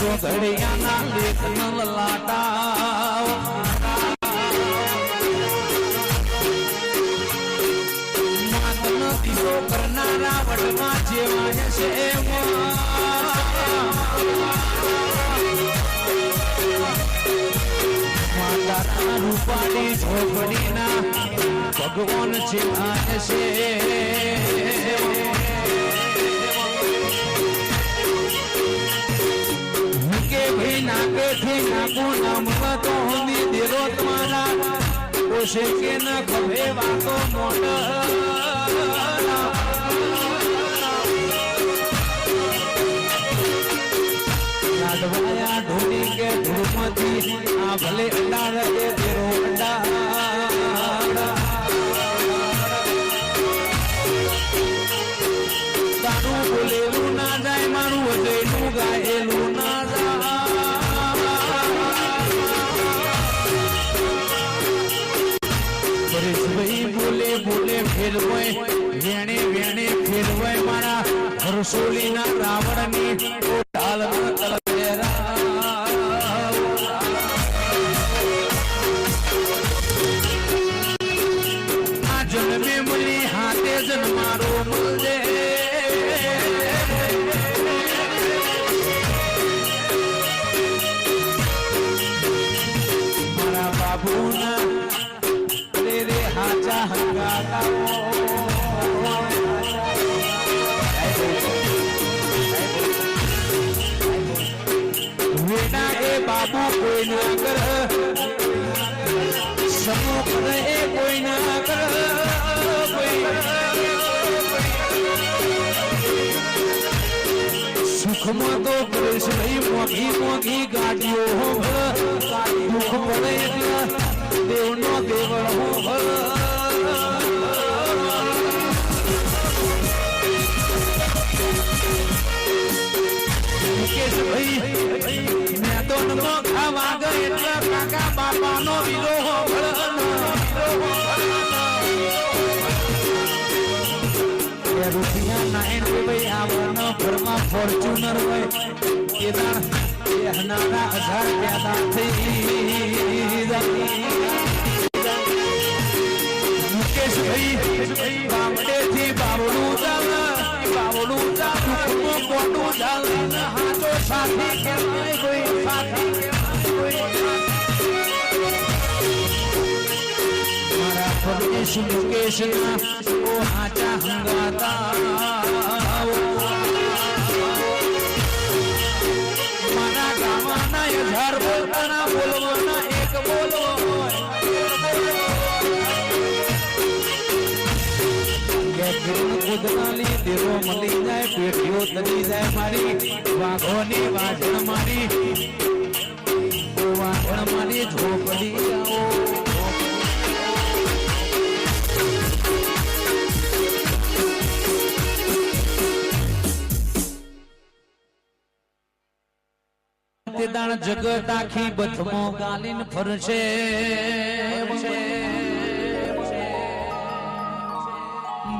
ચોઘડિયાના લેખન લાટા માતનો દીવો કરનારા ઝોપડીના ભગવાન જેવા છે નામ તો હોમી દેરો તમારા ઓશે કે ન ખભે વાતો મોટ ફેરવાય વેણે મારા હરસોલીના રાવણની ઢાલના આ જન્મે મળી હાથે જન્મારો મારા બાબુના બાબુ કોઈ ના કર. સમુખ એ કોઈ ના કર. સુખમાં તો પરેશ ભાઈ મોઘી મોઘી ગાડીઓ હો દુઃખ પડે એટલે દેવનો દેવળ હો તો ભાઈ ઘરમાં ફોર્ચ્યુનર હોય. દાણ એ હજાર પેદા થઈ જાય મુકેશભાઈ પરમેશ મુકેશના ઓ હાચા હંગાતા મારા ગાવાના હજાર બોલવાના બોલવાના એક બોલવો કે ગુરુ કુદનાની દેવો મળી જાય પેટીઓ તરી જાય મારી વાઘોની વાજણ મારી વાજણ મારી ઝોપડી આવો જગત આખી બથમો ગાલીન ફરશે.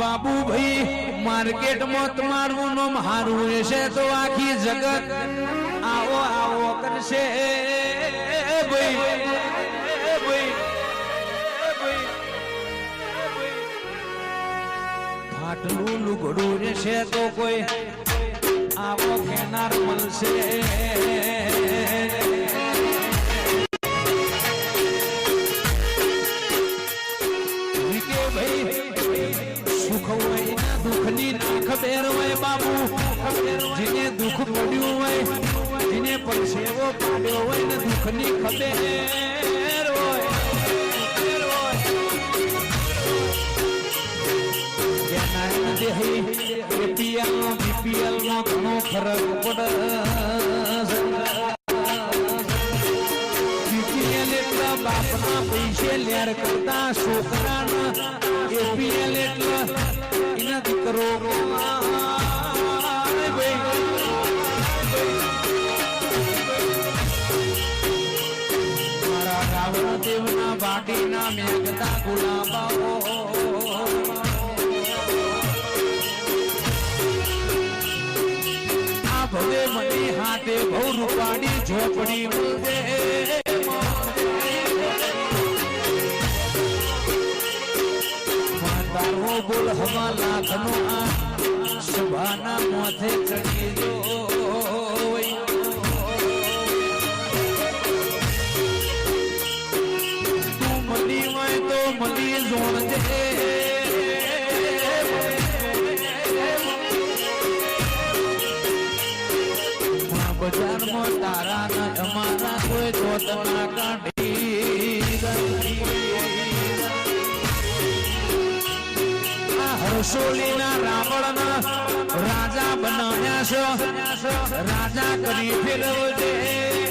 બાબુ ભાઈ માર્કેટમાં તમારું નામ હારું રહેશે તો આખી જગત આવો આવો કરશે. ફાટલું લુગડું રહેશે તો કોઈ આવો ખેનાર મળશે. પરસેવો પાડ્યો હોય ને દુઃખની ખબર હોય પૈસે લેર કરતા છોકરાના એપીએલ એટલે એના દીકરો મેઘતા ગુલાબાઓ આ ભવે મની હાથે બહુ રૂપાડી ઝોપડી મળજે તારો બોલ હવા લાખનો આ સભાના મોથે ચડી જો બજારમાં તારા ના અમારા કોઈ જોતના કાઢી આ હરસોલીના રાવણના રાજા બનાવ્યા છે. રાજા કરી ફેરવજે.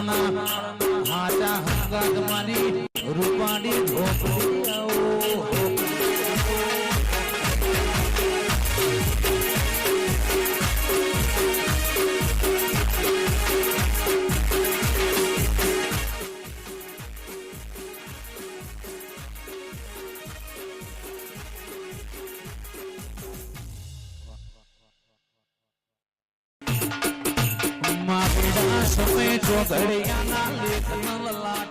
મારા રાવણના હાચા હંગાત મારી સમય ચોઘડિયાના લેખન લલાટ